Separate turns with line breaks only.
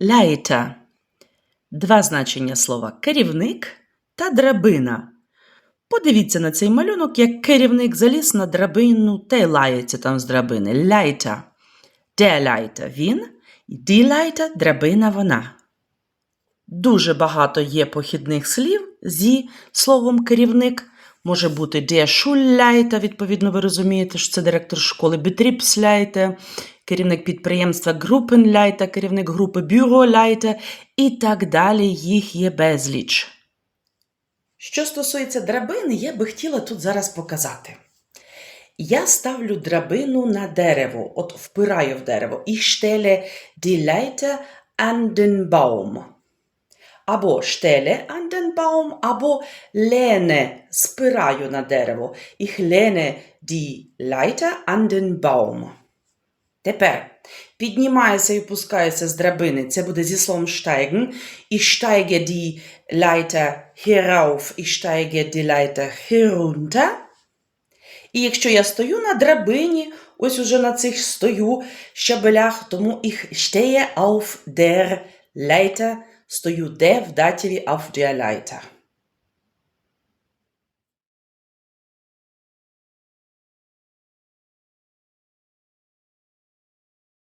Leiter. Два значення слова керівник та драбина. Подивіться на цей малюнок, як керівник заліз на драбину та й лається там з драбини. Leiter. Der Leiter – він, і die Leiter – драбина вона. Дуже багато є похідних слів зі словом керівник. Може бути der Schulleiter, відповідно, ви розумієте, що це директор школи, Betriebsleiter, керівник підприємства, Gruppenleiter, керівник групи, Büroleiter і так далі. Їх є безліч. Що стосується драбини, я би хотіла тут зараз показати. Я ставлю драбину на дерево, от впираю в дерево. Ich stelle die Leiter an den Baum. Або stelle an den Baum, або lehne, спираю на дерево. Ich lehne die Leiter den Baum. Тепер піднімаюся і опускаюся з драбини. Це буде зі словом steigen. Ich steige die Leiter hierauf, ich steige die Leiter herunter. І якщо я стою на драбині, ось уже на цих стою щабелях, тому ich stehe auf der Leiter, стою де в датіві auf der Leiter.